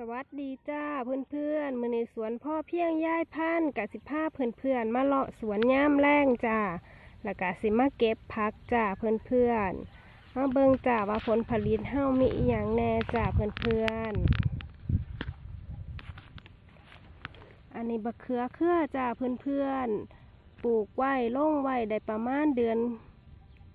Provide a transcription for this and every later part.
สวัสดีจ้าเพื่อนๆมือในสวนพ่อเพียงย่ายพันกับสิบห้าเพื่อนๆมาเลาะสวนย่ามแรงจ้าแล้วก็สิมาเก็บพักจ้าเพื่อนๆมาเบิ่งจ้าว่าผลผลิตเฮามีอหย่างแน่จ้าเพื่อนๆอันนี้บักเขือเครือจ้าเพื่อนๆปลูกไว้ล่งไว้ได้ประมาณเดือน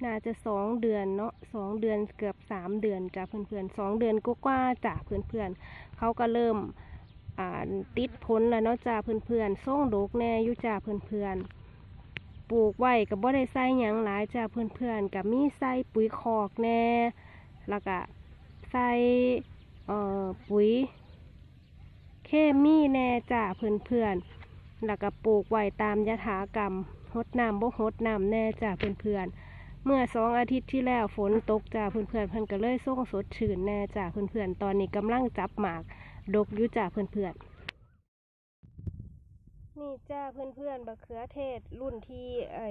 น่าจะสองเดือนเนาะสองเดือนเกือบสามเดือนจ้ะเพื่อนๆสองเดือนก็กว่าจ้ะเพื่อนๆเขาก็เริ่มอ่าติดผลแล้วเนาะจ้ะเพื่อนๆส่งดกแน่อยู่จ้ะเพื่อนๆปลูกไว้กับบ่ได้ใส่หยังหลายจ้ะเพื่อนๆกับมีใส่ปุ๋ยคอกแน่แล้วก็ใส่เอ่อปุ๋ยเคมีแน่จ้ะเพื่อนๆแล้วก็ปลูกไว้ตามยถากรรมหดน้ำบ่หดน้ำแน่จ้ะเพื่อนๆ เมื่อสองอาทิตย์ที่แล้วฝนตกจ้าเพื่อนๆเพื่อนก็เลยส่งสดชื่นแน่จ้าเพื่อนๆตอนนี้กำลังจับหมาก ดกอยู่จ้าเพื่อนๆนี่จ้าเพื่อนๆบักเขือเทศรุ่นที่ไอ้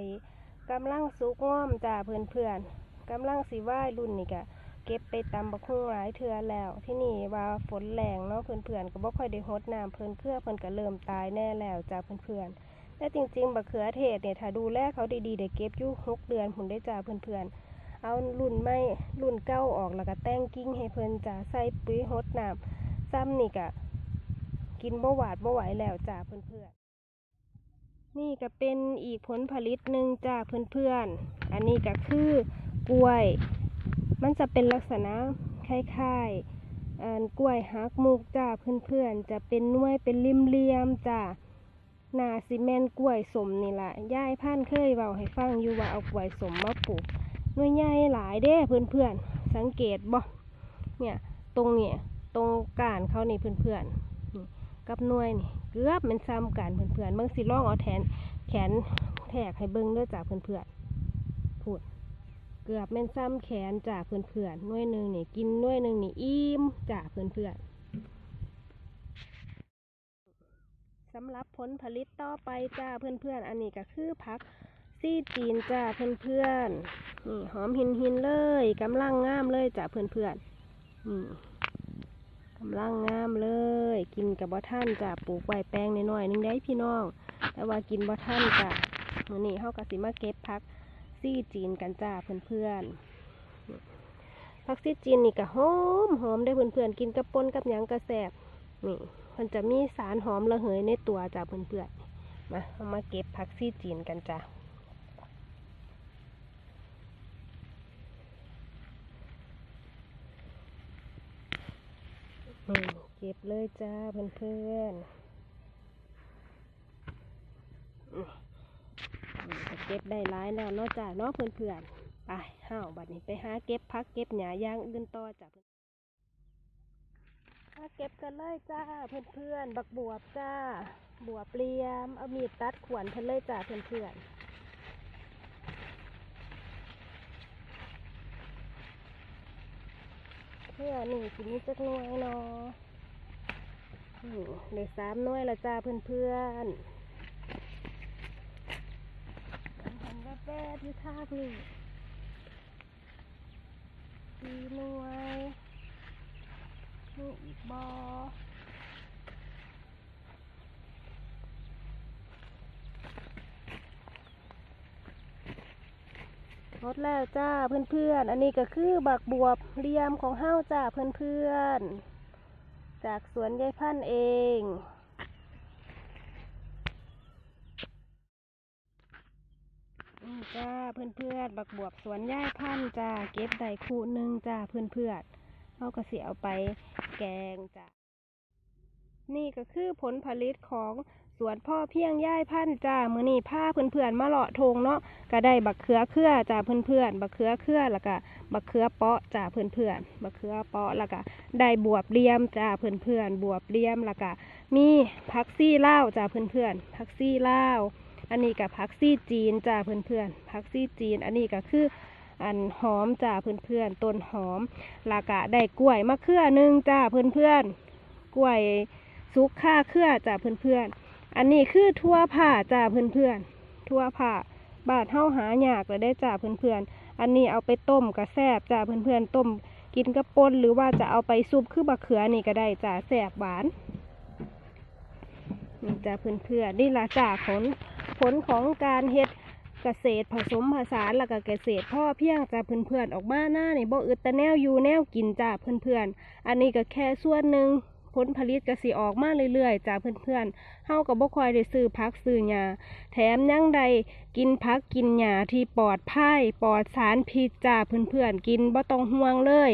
กำลังสุกง่อมจ้าเพื่อนๆกำลังสีว่ายรุ่นนี่กะเก็บไปตำบักหุ่งหลายเทือแล้ว ที่นี่ว่าฝนแรงเนาะเพื่อนๆก็บ่ค่อยได้หดน้ำเพิ่อนเครือเพิ่นก็เริ่มตายแน่แล้วจ้าเพื่อนๆ แต่จริงๆบักเขือเทศเนี่ยถ้าดูแลเขาดีๆได้เก็บอยู่หกเดือนผมได้จ่าเพื่อนๆ เอารุ่นไม่รุ่นเก้าออกแล้วก็แต่งกิ้งให้เพิ่อนจ่าใส่ปุ๋ยหดน้ำซ้ำนี่ก็กินบ่หวาดบ่ไหวแล้วจ้าเพื่อนๆ นี่ก็เป็นอีกผลผลิตหนึ่งจ้าเพื่อนๆ อันนี้ก็คือกล้วย มันจะเป็นลักษณะคล้ายๆกล้วยฮักมุกจ้าเพื่อนๆ จะเป็นน่วยเป็นริมเรียมจ้า นาซีเมนกล้วยสมนี่ละยายพันเคยเว้าให้ฟังอยู่ว่าเอากล้วยสมมาปลูกหน่วยใหญ่หลายเด้เพื่อนๆ สังเกตบ่เนี่ยตรงเนี่ยตรงก้านเขานี่เพื่อนๆนี่กับหน่วยนี่เกือบแมันซ้ำกันเพื่อนๆเบิ่งสิลองเอาแทนแขนแทกให้เบิ่งด้วยจ้าเพื่อนๆพูดเกือบแม่นซ้ำแขนจ้าเพื่อนๆหน่วยหนึ่งนี่กินหน่วยหนึ่งนี่อิ่มจ้าเพื่อนๆ สำหรับผลผลิตต่อไปจ้าเพื่อนๆ อันนี้ก็คือผักซี่จีนจ้าเพื่อนๆ นี่หอมหินหินเลยกำลังงามเลยจ้าเพื่อนๆ นี่กำลังงามเลย กินกับบ่ท่านจ้าปลูกไว้แปลงน้อยๆนึงได้พี่น้อง แต่ว่ากินบ่ท่านจ้ามือนี้เฮาก็สิมาเก็บผักซี่จีนกันจ้าเพื่อนๆผักซี่จีนนี่ก็หอมหอมได้อเพื่อนๆ กินกับปนกับหยังกระแสบนี่ มันจะมีสารหอมระเหยในตัวจ้ะเพื่อนๆมาเอามาเก็บผักซี่จีนกันจ้ะเก็บเลยจ้าเพื่อนๆอืมอืมก็เก็บได้หลายแล้วเนาะจ้ะเนาะเพื่อนๆไปห้าวบัดนี้ไปหาเก็บผักเก็บหญ้าย่างอื่นต่อจ้ะ มาเก็บกันเลยจ้าเพื่อนๆบักบวบจ้า บวบเลียม เอามีดตัดขวนเพิ่นเลยจ้าเพื่อนๆเพื่อนี่สิมีจักน่วยเนาะนี่ได้สามน่วยละจ้าเพื่อนๆทำแวบๆที่ท่าพี่สี่หน่วย นี่อีกบอหมดแล้วจ้าเพื่อนๆ อันนี้ก็คือบักบวบเรียมของเฮ้าจ้าเพื่อนๆ จากสวนยายพันเองจ้าเพื่อนๆ บักบวบสวนยายพันจ้าเก็บได้คู่หนึ่งจ้าเพื่อนๆ เขาก็เสียเอาไปแกงจ้ะนี่ก็คือผลผลิตของสวนพ่อเพียงย่ายพันจ้ามือนี่ผ้าเพื่อนๆมาเลาะทงเนาะก็ได้บักเขือเครือจ้าเพื่อนๆบักเขือเครือแล้วก็บักเขือเปาะจ้าเพื่อนๆบักเขือเปาะแล้วก็ได้บวบเลียมจ้าเพื่อนๆบวบเลียมแล้วก็มีผักซี่เลาจ้าเพื่อนๆผักซี่เลาอันนี้กับผักซี่จีนจ้าเพื่อนๆผักซี่จีน อันนี้ก็คือ อันหอมจ้าเพื่อนๆต้นหอมลากะได้กล้วยมะเขือหนึ่งจ้าเพื่อนเพื่อนๆกล้วยสุกค่าเครือจ้าเพื่อนเพื่อนๆอันนี้คือทั่วผ่าจ้าเพื่อนเพื่อนๆทั่วผ่าบาดเท่าหายากเลยได้จ้าเพื่อนเพื่อนๆอันนี้เอาไปต้มกระแซบจ้าเพื่อนเพื่อนๆต้มกินกับป่นหรือว่าจะเอาไปซุปคือบักเขือนี่ก็ได้จ้าแสบหวานนี่จ้าเพื่อนๆนี่ละจ้าผลผลของการเฮ็ด เกษตรผสมผสานแล้วก็เกษตรพ่อเพียงจ้าเพื่อนๆออกมาหน้านี่บ่อึดแต่แนวอยู่แนวกินจ้าเพื่อนๆ อันนี้ก็แค่ส่วนหนึ่งผลผลิตก็สิออกมาเรื่อยๆจ้าเพื่อนๆเฮาก็บ่ค่อยได้ซื้อผักซื้อหญ้าแถมยังได้กินผักกินหญ้าที่ปลอดภัยปลอดสารพิษจ้าเพื่อนๆกินบ่ต้องห่วงเลย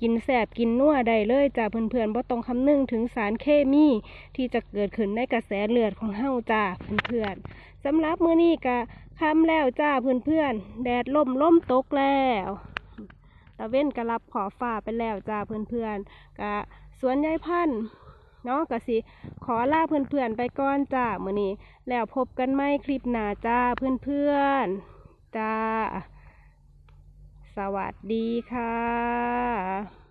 กินแสบกินนัวได้เลยจ้าเพื่อนๆบ่ต้องคำนึงถึงสารเคมีที่จะเกิดขึ้นในกระแสเลือดของเฮาจ้าเพื่อนๆสำหรับมื้อนี้ก็ ค่ำแล้วจ้าเพื่อนๆ แดดล่มล่มตกแล้วตะเว้นก็รับขอบฟ้าไปแล้วจ้าเพื่อนๆก็สวนยายพันธ์เนาะก็สิขอลาเพื่อนๆไปก่อนจ้ามื้อนี้ แล้วพบกันใหม่คลิปหน้าจ้าเพื่อนๆจ้า สวัสดีค่ะ